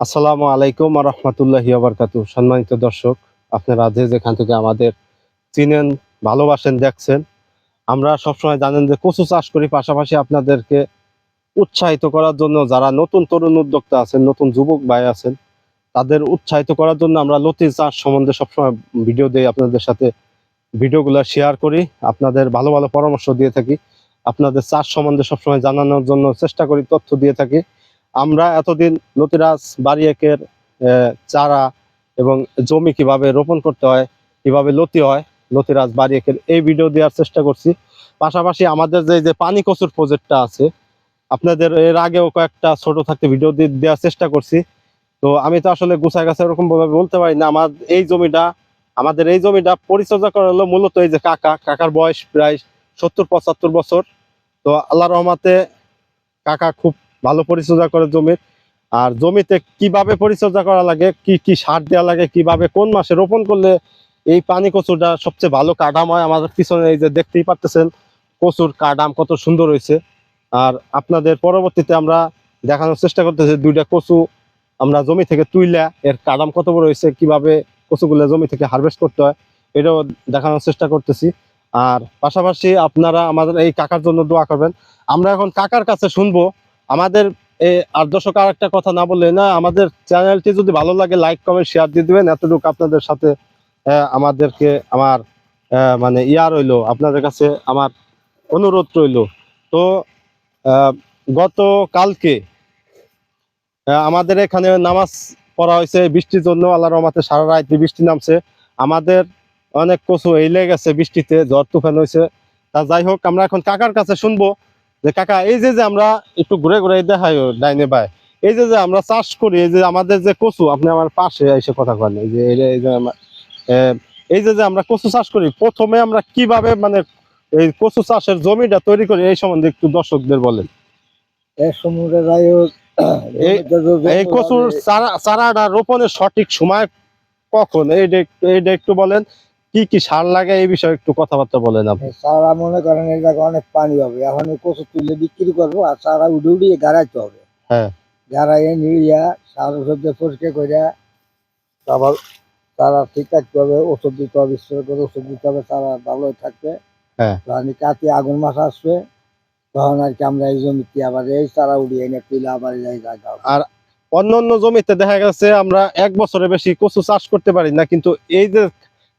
আসসালামু আলাইকুম রহমতুল্লাহি আবরকাতু সম্মানিত দর্শক, আপনারা যে যেখান থেকে আমাদের চিনেন, ভালোবাসেন, দেখছেন, আমরা সবসময় জানেন যে কচু চাষ করি, পাশাপাশি আপনাদেরকে উৎসাহিত করার জন্য যারা নতুন তরুণ উদ্যোক্তা আছেন, নতুন যুবক ভাই আছেন, তাদের উৎসাহিত করার জন্য আমরা লতি চাষ সম্বন্ধে সবসময় ভিডিও দিই, আপনাদের সাথে ভিডিওগুলো শেয়ার করি, আপনাদের ভালো ভালো পরামর্শ দিয়ে থাকি, আপনাদের চাষ সম্বন্ধে সবসময় জানানোর জন্য চেষ্টা করি, তথ্য দিয়ে থাকি। আমরা এতদিন লতিরাজ বাড়ি একের চারা এবং জমি কীভাবে রোপণ করতে হয়, কীভাবে লতি হয়, লতিরাজ বাড়ি একের এই ভিডিও দেওয়ার চেষ্টা করছি। পাশাপাশি আমাদের যে যে পানি কচুর প্রজেক্টটা আছে, আপনাদের এর আগেও কয়েকটা ছোট থাকতে ভিডিও দেওয়ার চেষ্টা করছি। তো আমি তো আসলে গুছায় গাছে এরকম ভাবে বলতে পারি না। আমার এই জমিটা, আমাদের এই জমিটা পরিচর্যা করা হলো মূলত এই যে কাকা। কাকার বয়স প্রায় সত্তর পঁচাত্তর বছর। তো আল্লাহ রহমাতে কাকা খুব ভালো পরিচর্যা করে জমির আর জমিতে কীভাবে পরিচর্যা করা লাগে, কি কি সার দেওয়া লাগে, কীভাবে, কোন মাসে রোপণ করলে এই পানি কচুটা সবচেয়ে ভালো কাটাম হয়? আমাদের পিছনে এই যে দেখতেই পারতেছেন, কচুর কাটাম কত সুন্দর হয়েছে। আর আপনাদের পরবর্তীতে আমরা দেখানোর চেষ্টা করতেছি, দুইটা কচু আমরা জমি থেকে তুইলা, এর কাটাম কত বড় হয়েছে, কীভাবে কচুগুলো জমি থেকে হারভেস্ট করতে হয়, এটাও দেখানোর চেষ্টা করতেছি। আর পাশাপাশি আপনারা আমাদের এই কাকার জন্য দোয়া করবেন। আমরা এখন কাকার কাছে শুনব আমাদের আর দর্শক আর একটা কথা না বললে না, আমাদের চ্যানেলটি যদি ভালো লাগে লাইক কমেন্ট শেয়ার দিয়ে দেবেন। এতটুকু আপনাদের সাথে আমাদেরকে আমার মানে ইয়া রইল, আপনাদের কাছে আমার অনুরোধ রইল। তো গত কালকে আমাদের এখানে নামাজ পড়া হয়েছে বৃষ্টির জন্য আল্লাহ রহমাতে সারা রাত বৃষ্টি নামছে। আমাদের অনেক কচু এলে গেছে বৃষ্টিতে ঝড় তুফান হয়েছে। তা যাই হোক, আমরা এখন কাকার কাছে শুনব। যে কাকা এই যে যে আমরা একটু ঘুরে ঘুরে দেখাই ডাইনে বাই এই যে যে আমরা চাষ করি এই যে আমাদের যে কচু আপনি আমার পাশে এসে কথা বলেন এই যে এই যে- এই যে আমার- এই যে যে আমরা কচু চাষ করি প্রথমে আমরা কীভাবে মানে এই কচু চাষের জমিটা তৈরি করি এই সম্বন্ধে একটু দর্শকদের বলেন। এই- কচুর চারা চারাটা রোপণের সঠিক সময় কখন এইটা এইটা একটু বলেন। কি কি সার লাগে এই বিষয়ে একটু কথাবার্তা বলেন আপনি সারা মনে করেন এই জায়গায় অনেক পানি হবে এখন কচু তুলে বিক্রি করব আর সারা উঠে উঠিয়ে গাড়াইতে হবে। হ্যাঁ। গাড়াইয়ে নিয়ে সার ওষুধ পরিষ্কার করে তারপর তারা ঠিক থাকতে হবে ওষুধ দিতে হবে স্প্রে করে ওষুধ দিতে হবে তারা ভালো থাকবে। হ্যাঁ। কাতি আগুন মাস আসবে তখন আর কি আমরা এই জমিতে আবার এই চারা উড়িয়ে এনে তুলে আবার এই জায়গা অন্য অন্য জমিতে দেখা গেছে আমরা এক বছরের বেশি কচু চাষ করতে পারি না কিন্তু এই যে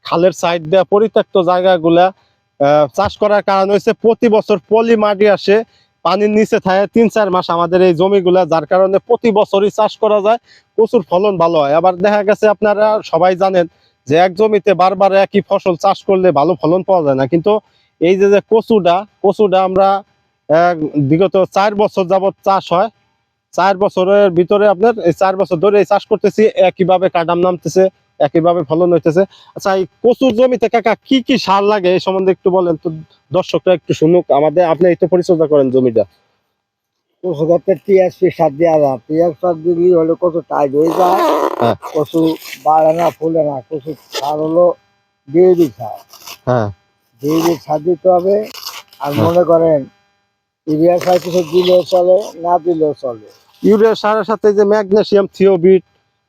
খালের সাইড দেওয়া পরিত্যক্ত জায়গাগুলা চাষ করার কারণ হচ্ছে প্রতি বছর পলি মাটি আসে, পানির নিচে থাকে, তিন চার মাস আমাদের এই জমিগুলা, যার কারণে প্রতি বছরই চাষ করা যায়, প্রচুর ফলন ভালো হয়। আবার দেখা গেছে আপনারা সবাই জানেন যে এক জমিতে বারবার একই ফসল চাষ করলে ভালো ফলন পাওয়া যায় না। কিন্তু এই যে যে কচুটা কচুটা আমরা বিগত চার বছর যাবত চাষ হয়। চার বছরের ভিতরে আপনার এই চার বছর ধরে চাষ করতেছি, একইভাবে কাটাম নামতেছে। একইভাবে ফলন হইতেছে। আচ্ছা এই কচুর জমিতে কাকা কি কি সার লাগে? এই সম্বন্ধে একটু বলেন তো দর্শকরা একটু শুনুক। আমাদের আপনি এই তো পরিচর্যা করেন জমিটা। টিএসপি সার দেওয়া যায় টিএস সার দিলে হলে কচু টাইট হয়ে যায়। হ্যাঁ। কচু বাড়ে না ফুলে না। কচু সার হলো ডিএবি সার। হ্যাঁ। ডিএবি সার দিতে হবে। আর। মনে করেন ইউরিয়া সার কিছু দিলেও চলে না দিলেও চলে। ইউরিয়া সারের সাথে যে ম্যাগনেসিয়াম থিওবিট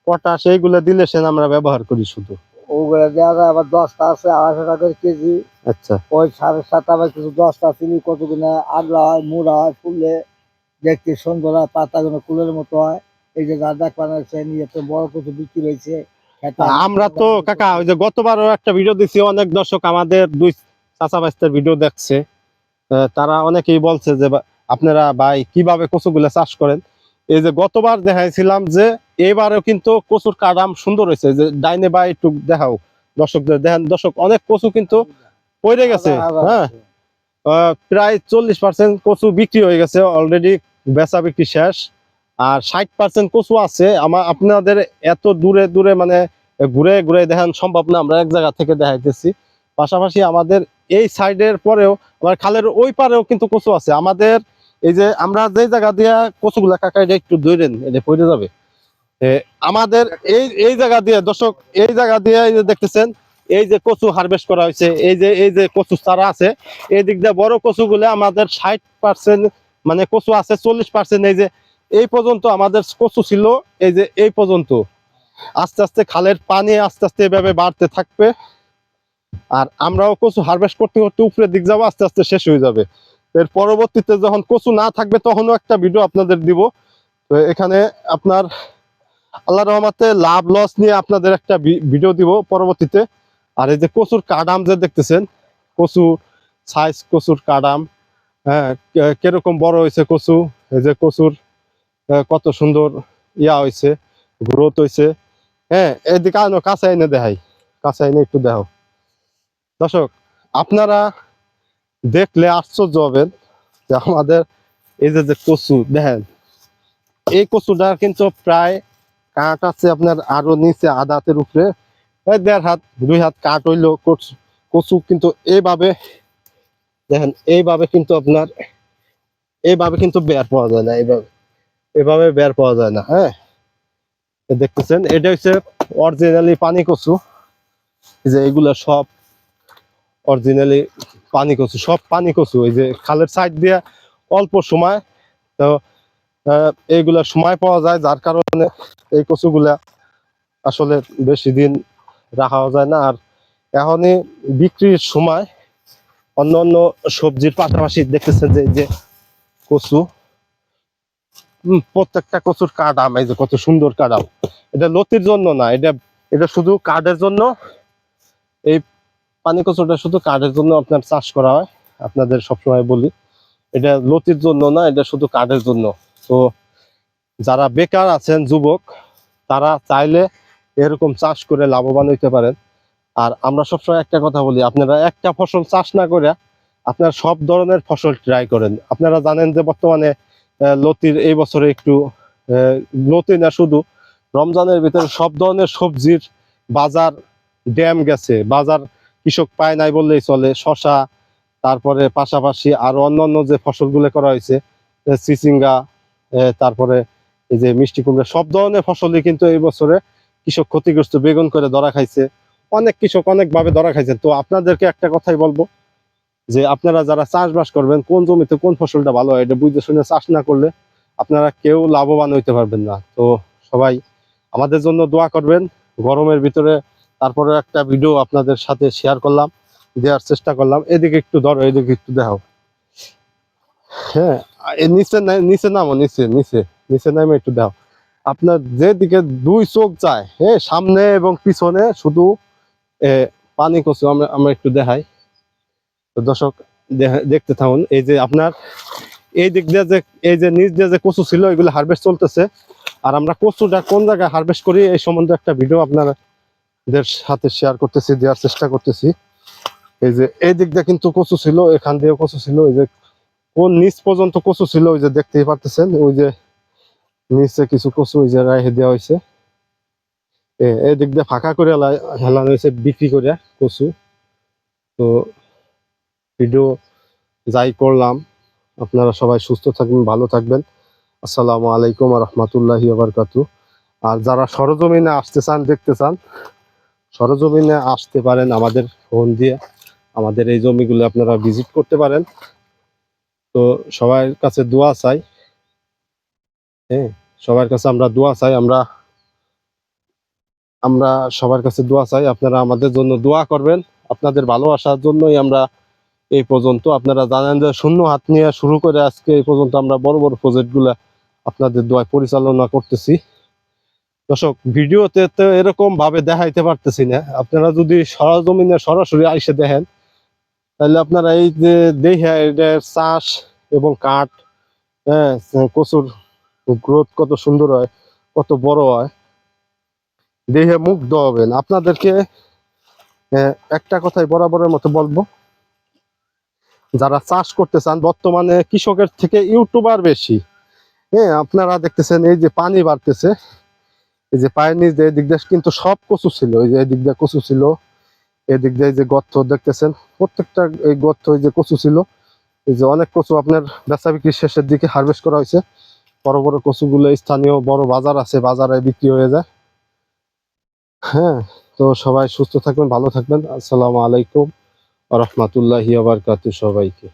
পটাশ এইগুলো দিলে সেন আমরা ব্যবহার করি শুধু। ওগুলো দেওয়া যায় আবার দশটা আছে আড়াইশো টাকা করে কেজি। আচ্ছা। ওই সারের সাথে আবার কিছু দশটা চিনি কতগুলো আগলা হয় মুড়া হয় ফুললে দেখতে সুন্দর হয় পাতাগুলো কুলের মতো হয়। এই যে গাঁদা বানাচ্ছে নিয়ে তো বড় কিছু বিক্রি হয়েছে। আমরা তো কাকা ওই যে গতবারও একটা ভিডিও দিছি অনেক দর্শক আমাদের দুই চাচা বাইস্তের ভিডিও দেখছে। তারা অনেকেই বলছে যে আপনারা ভাই কীভাবে কচুগুলা চাষ করেন? এই যে গতবার দেখাইছিলাম যে এবারেও কিন্তু কচুর কাদাম সুন্দর হয়েছে। যে ডাইনে বা একটু দেখাও। দর্শকদের দেখেন দর্শক অনেক কচু কিন্তু পড়ে গেছে। হ্যাঁ? প্রায় চল্লিশ পার্সেন্ট কচু বিক্রি হয়ে গেছে অলরেডি বেচা বিক্রি শেষ। আর ষাট পার্সেন্ট কচু আছে। আমার আপনাদের এত দূরে দূরে মানে ঘুরে ঘুরে দেখান সম্ভব না আমরা এক জায়গা থেকে দেখাইতেছি। পাশাপাশি আমাদের এই সাইডের পরেও আমার খালের ওই পারেও কিন্তু কচু আছে। আমাদের এই যে আমরা যে জায়গা দিয়ে কচুগুলা কাকা এটা একটু ধরেন এটা পড়ে যাবে। আমাদের এই এই জায়গা দিয়ে, দর্শক, এই জায়গা দিয়ে এই যে দেখতেছেন, এই যে কচু হারভেস্ট করা হয়েছে, এই যে এই যে কচু চারা আছে, এই দিক দিয়ে বড় কচু গুলো আমাদের ষাট পার্সেন্ট মানে কচু আছে চল্লিশ পার্সেন্ট এই যে, এই পর্যন্ত আমাদের কচু ছিল, এই যে, এই পর্যন্ত। আস্তে আস্তে খালের পানি আস্তে আস্তে এভাবে বাড়তে থাকবে, আর আমরাও কচু হারভেস্ট করতে করতে উপরের দিক যাব, আস্তে আস্তে শেষ হয়ে যাবে। এর পরবর্তীতে যখন কচু না থাকবে, তখনও একটা ভিডিও আপনাদের দিব। তো এখানে আপনার আল্লাহ রহমাতে লাভ লস নিয়ে আপনাদের একটা ভিডিও দিব পরবর্তীতে। আর এই যে কচুর কাডাম যে দেখতেছেন, কচু সাইজ কচুর কাডাম হ্যাঁ কীরকম বড় হয়েছে কচু, এই যে কচুর কত সুন্দর ইয়া হয়েছে গ্রোথ হয়েছে। হ্যাঁ এদিকে আনো কাছে এনে দেখাই কাছে এনে একটু দেখাও। দর্শক, আপনারা দেখলে আশ্চর্য হবেন যে আমাদের এই যে কচু, দেখেন, এই কচুটা কিন্তু প্রায় কাঠ আছে আপনার আরও নিচে আধা হাতের উপরে। দেড় হাত, দুই হাত কাঠ হইল কচু কিন্তু এইভাবে, দেখেন, এইভাবে কিন্তু আপনার, এইভাবে কিন্তু বের পাওয়া যায় না, এইভাবে এভাবে বের পাওয়া যায় না হ্যাঁ? দেখতেছেন, এটা হচ্ছে অরিজিনালি পানি কচু। যে এগুলা সব অরিজিনালি পানি কচু, সব পানি কচু, এই যে খালের সাইড দিয়ে অল্প সময়, তো এইগুলা সময় পাওয়া যায়, যার কারণে এই কচুগুলা আসলে বেশি দিন রাখা যায় না। আর এখনই বিক্রির সময় অন্য অন্য সবজির পাশাপাশি দেখতেছেন যে যে কচু প্রত্যেকটা কচুর কাটাম, এই যে কত সুন্দর কাটাম। এটা লতির জন্য না, এটা এটা শুধু কাঠের জন্য। এই পানি কচুটা শুধু কাঠের জন্য আপনার চাষ করা হয়, আপনাদের সবসময় বলি। এটা লতির জন্য না, এটা শুধু কাঠের জন্য। তো যারা বেকার আছেন যুবক তারা চাইলে এরকম চাষ করে লাভবান হইতে পারেন। আর আমরা সবসময় একটা কথা বলি আপনারা একটা ফসল চাষ না করে আপনারা সব ধরনের ফসল ট্রাই করেন। আপনারা জানেন যে বর্তমানে লতির এই বছরে একটু লতি না শুধু রমজানের ভিতরে সব ধরনের সবজির বাজার ড্যাম গেছে। বাজার কৃষক পায় নাই বললেই চলে শশা তারপরে পাশাপাশি আরও অন্যান্য যে ফসলগুলো করা হয়েছে আহ, তারপরে এই যে মিষ্টি কুমড়া, সব ধরনের ফসলই কিন্তু এই বছরে কৃষক ক্ষতিগ্রস্ত, বেগুন করে ধরা খাইছে। অনেক কৃষক অনেক ভাবে ধরা খাইছে তো আপনাদেরকে একটা কথাই বলব, যে আপনারা যারা চাষবাস করবেন, কোন জমিতে কোন ফসলটা ভালো হয়, এটা বুঝতে শুনে চাষ না করলে আপনারা কেউ লাভবান হইতে পারবেন না। তো সবাই আমাদের জন্য দোয়া করবেন, গরমের ভিতরে তারপরে একটা ভিডিও আপনাদের সাথে শেয়ার করলাম, দেওয়ার চেষ্টা করলাম। এদিকে একটু ধরো, এদিকে একটু দেখাও। হ্যাঁ নিচে নিচে নামো, নিচে নিচে নিচে নামে একটু দাও। আপনার যেদিকে দুই চোখ যায় হ্যাঁ সামনে এবং পিছনে শুধু পানি কচু আমরা আমরা একটু দেখাই। দর্শক দেখতে থাকুন, এই যে আপনার, এই দিক দিয়ে যে, এই যে নিচ দিয়ে যে কচু ছিল, এগুলো হারভেস্ট চলতেছে। আর আমরা কচুটা কোন জায়গায় হারভেস্ট করি, এই সম্বন্ধে একটা ভিডিও আপনাদের সাথে শেয়ার করতেছি, দেওয়ার চেষ্টা করতেছি। এই যে, এই দিক দিয়ে কিন্তু কচু ছিল, এখান দিয়েও কচু ছিল, এই যে কোন নিচ পর্যন্ত কচু ছিল, ওই যে দেখতেই পারতেছেন, ওই যে নিচে কিছু কচু ওই যে রাইহে দেওয়া হয়েছে। এ- এই দিক দিয়ে ফাঁকা করে হেলানো হয়েছে, বিক্রি করে কচু। তো ভিডিও যাই করলাম, আপনারা সবাই সুস্থ থাকবেন, ভালো থাকবেন। আসসালামু আলাইকুম রহমতুল্লাহি বারকাতু আর যারা সরজমিনে আসতে চান, দেখতে চান, সরজমিনে আসতে পারেন আমাদের ফোন দিয়ে। আমাদের এই জমিগুলো আপনারা ভিজিট করতে পারেন। তো সবার কাছে দোয়া চাই। হ্যাঁ সবার কাছে আমরা দোয়া চাই, আমরা আমরা সবার কাছে দোয়া চাই। আপনারা আমাদের জন্য দোয়া করবেন। আপনাদের ভালোবাসার জন্যই আমরা এই পর্যন্ত, আপনারা জানেন যে শূন্য হাত নিয়ে শুরু করে আজকে এই পর্যন্ত আমরা বড় বড় প্রজেক্টগুলা আপনাদের দোয়ায় পরিচালনা করতেছি। দর্শক, ভিডিওতে তো এরকম ভাবে দেখাইতে পারতেছি না। আপনারা যদি সরজমিনে সরাসরি আইসে দেখেন তাহলে আপনারা এই যে দেখে এটার চাষ এবং কাঠ হ্যাঁ কচুর গ্রোথ কত সুন্দর হয়, কত বড় হয় দেখে মুগ্ধ হবেন। আপনাদেরকে একটা কথাই বরাবরের মতো বলব। যারা চাষ করতে চান, বর্তমানে কৃষকের থেকে ইউটিউবার বেশি। হ্যাঁ আপনারা দেখতেছেন এই যে পানি বাড়তেছে। এই যে পায়ের নিচ দিয়ে এদিক কিন্তু সব কচু ছিল, এই যে এদিক দিয়ে কচু ছিল। এদিক দিয়ে যে গর্ত দেখতেছেন, প্রত্যেকটা এই গর্ত যে কচু ছিল, এই যে অনেক কচু আপনার বেচা বিক্রির শেষের দিকে হারভেস্ট করা হয়েছে। বড় বড় কচুগুলো স্থানীয় বড় বাজার আছে, বাজারে বিক্রি হয়ে যায়। হ্যাঁ তো সবাই সুস্থ থাকবেন, ভালো থাকবেন। আসসালামু আলাইকুম রহমতুল্লাহ আবরকাতু সবাইকে।